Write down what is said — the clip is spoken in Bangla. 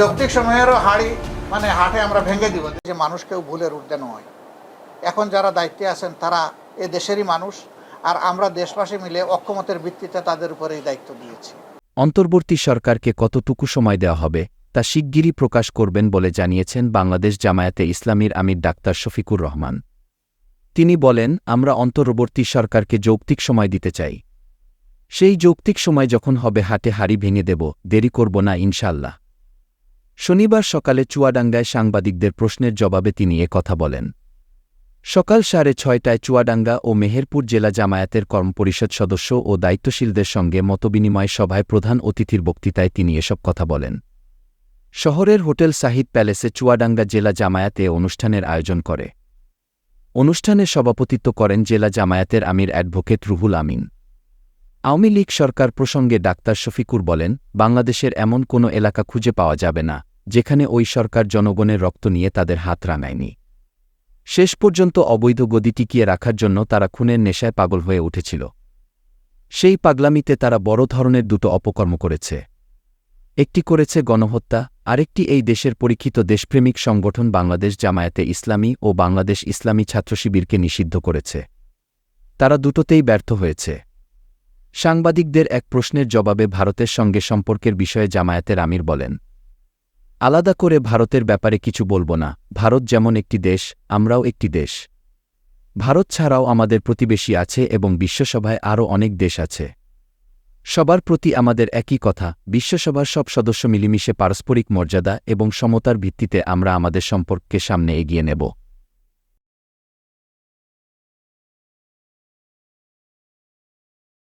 যৌক্তিক সময়েরও হাড়ি মানে হাটে আমরা ভেঙে দিব। যে মানুষকেও ভুলের ঊর্ধ্বে নয়। এখন যারা দায়িত্বে আছেন, তারা এ দেশেরই মানুষ, আর আমরা দেশবাসী মিলে অক্ষমতের ভিত্তিতে তাদের উপরে এই দায়িত্ব দিয়েছি। অন্তর্বর্তী সরকারকে কতটুকু সময় দেওয়া হবে, তা শিগগিরই প্রকাশ করবেন বলে জানিয়েছেন বাংলাদেশ জামায়াতে ইসলামীর আমির ডাক্তার শফিকুর রহমান। তিনি বলেন, আমরা অন্তর্বর্তী সরকারকে যৌক্তিক সময় দিতে চাই। সেই যৌক্তিক সময় যখন হবে, হাটে হাড়ি ভেঙে দেব, দেরি করব না ইনশাল্লাহ শনিবার সকালে চুয়াডাঙ্গায় সাংবাদিকদের প্রশ্নের জবাবে তিনি এ কথা বলেন। সকাল সাড়ে ছয়টায় চুয়াডাঙ্গা ও মেহেরপুর জেলা জামায়াতের কর্মপরিষদ সদস্য ও দায়িত্বশীলদের সঙ্গে মতবিনিময় সভায় প্রধান অতিথির বক্তৃতায় তিনি এসব কথা বলেন। শহরের হোটেল সাহিদ প্যালেসে চুয়াডাঙ্গা জেলা জামায়াত অনুষ্ঠানের আয়োজন করে। অনুষ্ঠানে সভাপতিত্ব করেন জেলা জামায়াতের আমির অ্যাডভোকেট রুহুল আমিন। আওয়ামী লীগ সরকার প্রসঙ্গে ডাক্তার শফিকুর বলেন, বাংলাদেশের এমন কোনো এলাকা খুঁজে পাওয়া যাবে না। যেখানে ওই সরকার জনগণের রক্ত নিয়ে তাদের হাত রাঙায়নি। শেষ পর্যন্ত অবৈধ গদি টিকিয়ে রাখার জন্য তারা খুনের নেশায় পাগল হয়ে উঠেছিল। সেই পাগলামিতে তারা বড় ধরনের দুটো অপকর্ম করেছে। একটি করেছে গণহত্যা, আরেকটি এই দেশের পরীক্ষিত দেশপ্রেমিক সংগঠন বাংলাদেশ জামায়াতে ইসলামী ও বাংলাদেশ ইসলামী ছাত্রশিবিরকে নিষিদ্ধ করেছে। তারা দুটোতেই ব্যর্থ হয়েছে। সাংবাদিকদের এক প্রশ্নের জবাবে ভারতের সঙ্গে সম্পর্কের বিষয়ে জামায়াতের আমির বলেন আলাদা করে ভারতের ব্যাপারে কিছু বলব না। ভারত যেমন একটি দেশ, আমরাও একটি দেশ। ভারত ছাড়াও আমাদের প্রতিবেশী আছে এবং বিশ্বসভায় আরও অনেক দেশ আছে। সবার প্রতি আমাদের একই কথা, বিশ্বসভার সব সদস্য মিলিমিশে পারস্পরিক মর্যাদা এবং সমতার ভিত্তিতে আমরা আমাদের সম্পর্ককে সামনে এগিয়ে নেব।